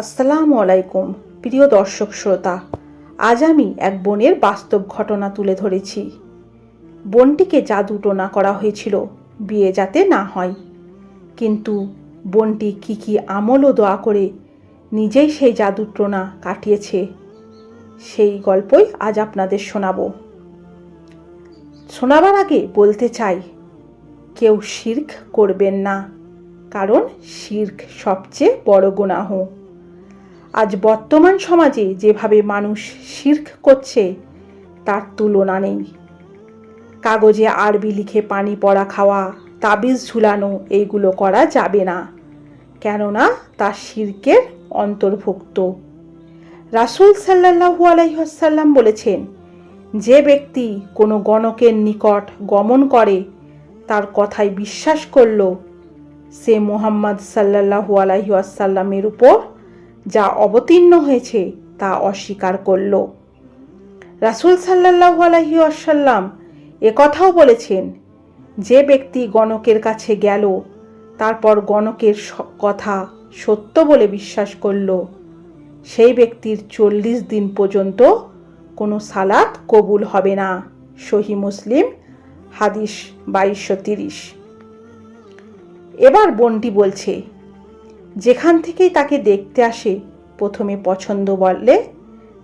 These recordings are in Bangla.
আসসালামু আলাইকুম, প্রিয় দর্শক শ্রোতা। আজ আমি এক বোনের বাস্তব ঘটনা তুলে ধরেছি। বোনটিকে জাদু টোনা করা হয়েছিল, বিয়ে যাতে না হয়। কিন্তু বোনটি কি কি আমল ও দোয়া করে নিজেই সেই জাদু টোনা কাটিয়েছে, সেই গল্পই আজ আপনাদের শোনাবো। শোনাবার আগে বলতে চাই, কেউ শির্ক করবেন না, কারণ শির্ক সবচেয়ে বড় গুনাহ। আজ বর্তমান সমাজে যেভাবে মানুষ শির্ক করছে, তার তুলনা নেই। কাগজে আরবি লিখে পানি পড়া খাওয়া, তাবিজ ঝুলানো এইগুলো করা যাবে না। কেননা তা শির্কের অন্তর্ভুক্ত। রাসুল সাল্লাহু আলাইসাল্লাম বলেছেন, যে ব্যক্তি কোনো গণকের নিকট গমন করে, তার কথায় বিশ্বাস করল, সে মোহাম্মদ সাল্লাহু আলাইসাল্লামের উপর যা অবতীর্ণ হয়েছে তা অস্বীকার করল। রাসুল সাল্লাহু আলহি আসাল্লাম কথাও বলেছেন, যে ব্যক্তি গণকের কাছে গেল, তারপর গণকের কথা সত্য বলে বিশ্বাস করল। সেই ব্যক্তির চল্লিশ দিন পর্যন্ত কোনো সালাত কবুল হবে না। সহি মুসলিম, হাদিস বাইশশো তিরিশ। এবার বন্টি বলছে যেখান থেকেই তাকে দেখতে আসে, প্রথমে পছন্দ বললে,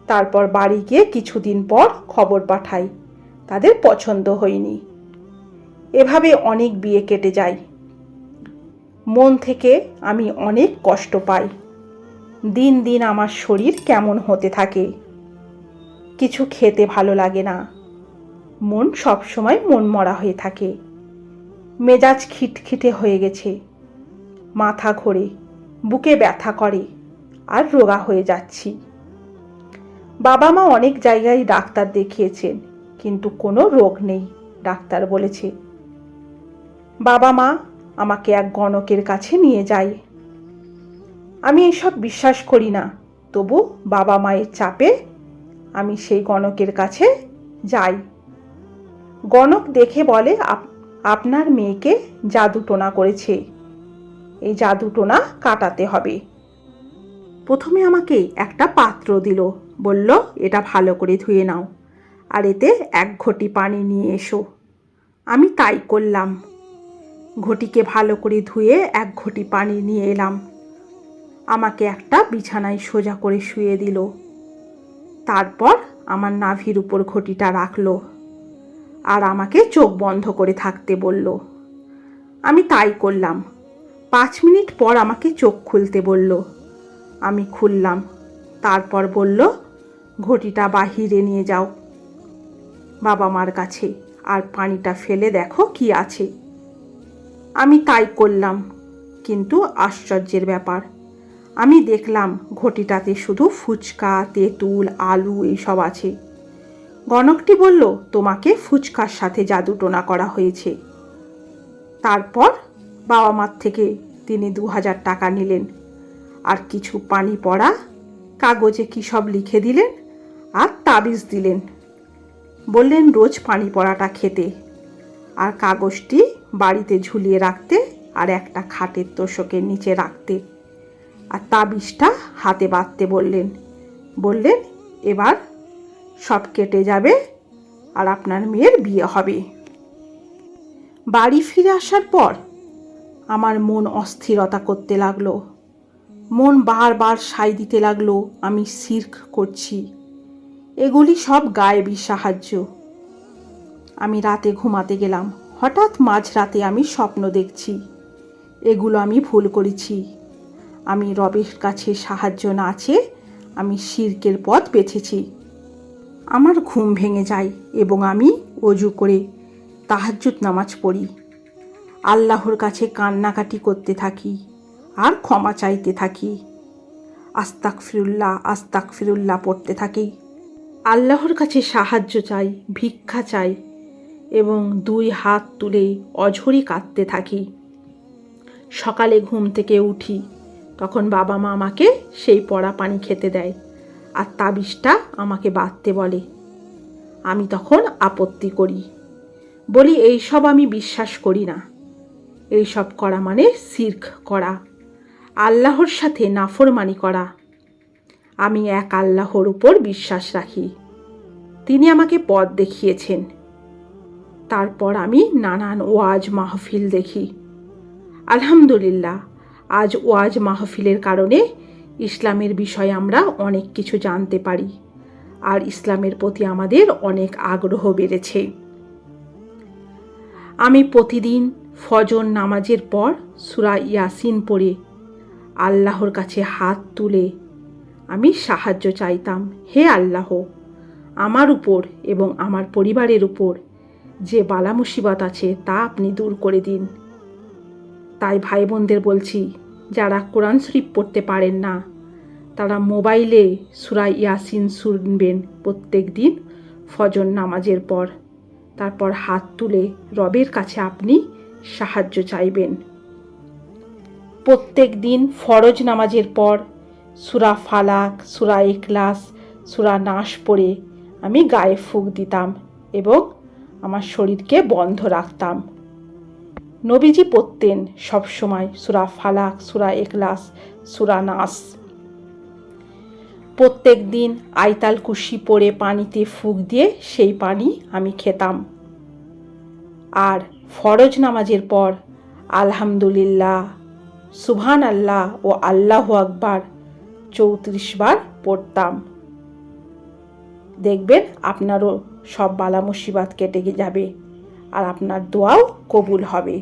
তারপর বাড়ি গিয়ে কিছুদিন পর খবর পাঠাই, তাদের পছন্দ হয়নি। এভাবে অনেক বিয়ে কেটে যায়। মন থেকে আমি অনেক কষ্ট পাই। দিন দিন আমার শরীর কেমন হতে থাকে। কিছু খেতে ভালো লাগে না। মন সবসময় মন মরা হয়ে থাকে। মেজাজ খিটখিটে হয়ে গেছে। মাথা ঘোরে। বুকে ব্যথা করে। আর রোগা হয়ে যাচ্ছি। বাবা মা অনেক জায়গায় ডাক্তার দেখিয়েছেন, কিন্তু কোনো রোগ নেই, ডাক্তার বলেছে। বাবা মা, আমাকে এক গণকের কাছে নিয়ে যায়। আমি এসব বিশ্বাস করি না, তবু বাবা মায়ের চাপে আমি সেই গণকের কাছে যাই। গণক দেখে বলে, "আপ- আপনার মেয়েকে জাদু টোনা করেছে। এই জাদুটোনা কাটাতে হবে। প্রথমে আমাকে একটা পাত্র দিল, বলল, এটা ভালো করে ধুয়ে নাও, আর এতে এক ঘটি পানি নিয়ে এসো। আমি তাই করলাম। ঘটিকে ভালো করে ধুয়ে এক ঘটি পানি নিয়ে এলাম। আমাকে একটা বিছানায় সোজা করে শুয়ে দিল। তারপর আমার নাভির উপর ঘটিটা রাখল আর আমাকে চোখ বন্ধ করে থাকতে বলল। আমি তাই করলাম। পাঁচ মিনিট পর আমাকে চোখ খুলতে বলল। আমি খুললাম। তারপর বলল, ঘটিটা বাহিরে নিয়ে যাও। বাবা মার কাছে, আর পানিটা ফেলে দেখো কি আছে। আমি তাই করলাম, কিন্তু আশ্চর্যের ব্যাপার। আমি দেখলাম ঘটিটাতে শুধু ফুচকা, তেঁতুল, আলু এইসব আছে। গণকটি বলল, তোমাকে ফুচকার সাথে জাদু টোনা করা হয়েছে। তারপর বাবা মার থেকে তিনি দু হাজার টাকা নিলেন। আর কিছু পানি পড়া, কাগজে কী সব লিখে দিলেন আর তাবিজ দিলেন। বললেন, রোজ পানি পড়াটা খেতে। আর কাগজটি বাড়িতে ঝুলিয়ে রাখতে আর একটা খাটের তোষকের নিচে রাখতে। আর তাবিজটা হাতে বাঁধতে বললেন। বললেন, এবার সব কেটে যাবে আর আপনার মেয়ের বিয়ে হবে। বাড়ি ফিরে আসার পর আমার মন অস্থিরতা করতে লাগল। মন বারবার সাই দিতে লাগল, আমি সির্ক করছি। এগুলি সব গায়েবী সাহায্য। আমি রাতে ঘুমাতে গেলাম। হঠাৎ মাঝরাতে আমি স্বপ্ন দেখছি। এগুলো আমি ভুল করেছি। আমি রবের কাছে সাহায্য না আছে আমি শির্কের পথ বেছেছি। আমার ঘুম ভেঙে যায় এবং আমি অজু করে তাহাজ্জুদ নামাজ পড়ি। আল্লাহর কাছে কান্নাকাটি করতে থাকি, আর ক্ষমা চাইতে থাকি। আস্তাক ফিরুল্লাহ আস্তাক ফিরুল্লাহ পড়তে থাকি। আল্লাহর কাছে সাহায্য চাই, ভিক্ষা চাই এবং দুই হাত তুলে অঝরি কাঁদতে থাকি। সকালে ঘুম থেকে উঠি, তখন বাবা মা আমাকে সেই পড়া পানি খেতে দেয় আর তাবিজটা আমাকে বাঁধতে বলে। আমি তখন আপত্তি করি, বলি, এইসব আমি বিশ্বাস করি না। এইসব করা মানে সির্ক করা। আল্লাহর সাথে নাফরমানি করা। আমি এক আল্লাহর উপর বিশ্বাস রাখি। তিনি আমাকে পথ দেখিয়েছেন। তারপর আমি নানান ওয়াজ মাহফিল দেখি। আলহামদুলিল্লাহ, আজ ওয়াজ মাহফিলের কারণে ইসলামের বিষয়ে আমরা অনেক কিছু জানতে পারি আর ইসলামের প্রতি আমাদের অনেক আগ্রহ বেড়েছে। আমি প্রতিদিন ফজর নামাজের পর সুরা ইয়াসিন পড়ে, আল্লাহর কাছে হাত তুলে। আমি সাহায্য চাইতাম, হে আল্লাহ, আমার উপর এবং আমার পরিবারের উপর যে বালা মুসিবত আছে তা আপনি দূর করে দিন। তাই ভাই বোনদের বলছি, যারা কোরআন শরীফ পড়তে পারেন না, তারা মোবাইলে সুরা ইয়াসিন শুনবেন প্রত্যেক দিন ফজর নামাজের পর। তারপর হাত তুলে রবের কাছে আপনি সাহায্য চাইবেন। প্রত্যেক দিন ফরজ নামাজের পর সুরা ফালাক, সুরা এখলাস সুরা নাশ পড়ে আমি গায়ে ফুক দিতাম এবং আমার শরীরকে বন্ধ রাখতাম। নবীজি পড়তেন সবসময় সুরা ফালাক, সুরা এখলাস সুরা নাস। প্রত্যেক দিন আইতাল কুশি পরে পানিতে ফুক দিয়ে সেই পানি আমি খেতাম। আর ফরজ নামাজের পর আলহামদুলিল্লাহ সুবহান আল্লাহ ও আল্লাহ আকবার চৌত্রিশ বার পড়তাম। দেখবেন আপনারও সব বালা মুসিবাত কেটে যাবে আর আপনার দোয়াও কবুল হবে।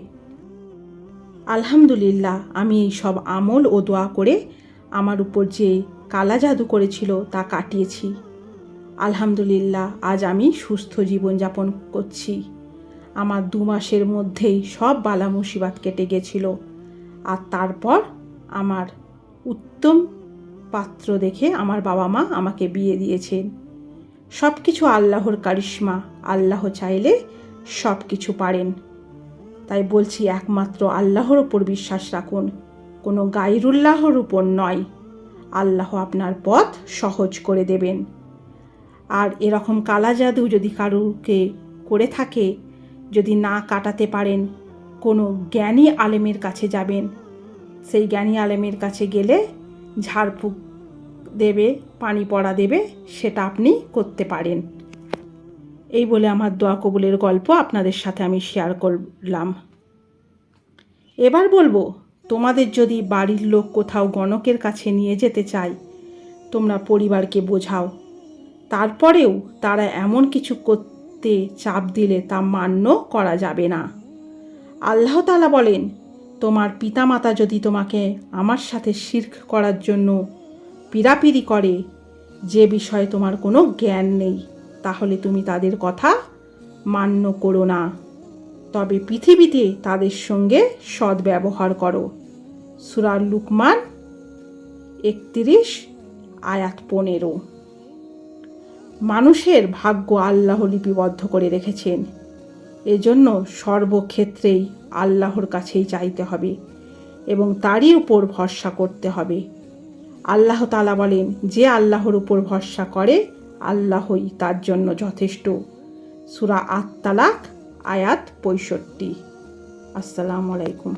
আলহামদুলিল্লাহ, আমি এই সব আমল ও দোয়া করে আমার উপর যে কালা জাদু করেছিল তা কাটিয়েছি। আলহামদুলিল্লাহ, আজ আমি সুস্থ জীবনযাপন করছি। আমার দু মাসের মধ্যেই সব বালা মুসিবাত কেটে গেছিল। আর তারপর আমার উত্তম পাত্র দেখে আমার বাবা মা আমাকে বিয়ে দিয়েছেন। সব কিছু আল্লাহর কারিশ্মা, আল্লাহ চাইলে সব কিছু পারেন। তাই বলছি একমাত্র আল্লাহর ওপর বিশ্বাস রাখুন, কোনো গাইরুল্লাহর উপর নয়। আল্লাহ আপনার পথ সহজ করে দেবেন। আর এরকম কালা জাদু যদি কারুকে করে থাকে যদি না কাটাতে পারেন, কোনো জ্ঞানী আলেমের কাছে যাবেন। সেই জ্ঞানী আলেমের কাছে গেলে ঝাড়ফুঁক দেবে, পানি পড়া দেবে, সেটা আপনি করতে পারেন। এই বলে আমার দোয়া কবুলের গল্প আপনাদের সাথে আমি শেয়ার করলাম। এবার বলব, তোমাদের যদি বাড়ির লোক কোথাও গণকের কাছে নিয়ে যেতে চায়, তোমরা পরিবারকে বোঝাও। তারপরেও তারা এমন কিছু করতে চাপ দিলে তা মান্য করা যাবে না। আল্লাহ তালা বলেন, তোমার পিতামাতা যদি তোমাকে আমার সাথে শির্ক করার জন্য পিরাপিরি করে, যে বিষয়ে তোমার কোনো জ্ঞান নেই, তাহলে তুমি তাদের কথা মান্য করো না। তবে পৃথিবীতে তাদের সঙ্গে সদ্ব্যবহার করো। সুরার লুকমান একত্রিশ, আয়াত পনেরো। মানুষের ভাগ্য আল্লাহ লিপিবদ্ধ করে রেখেছেন। এজন্য সর্বক্ষেত্রেই আল্লাহর কাছেই চাইতে হবে এবং তারই উপর ভরসা করতে হবে। আল্লাহ তালা বলেন, যে আল্লাহর উপর ভরসা করে, আল্লাহই তার জন্য যথেষ্ট। সুরা আত তালাক আয়াত পঁয়ষট্টি। আসসালামু আলাইকুম।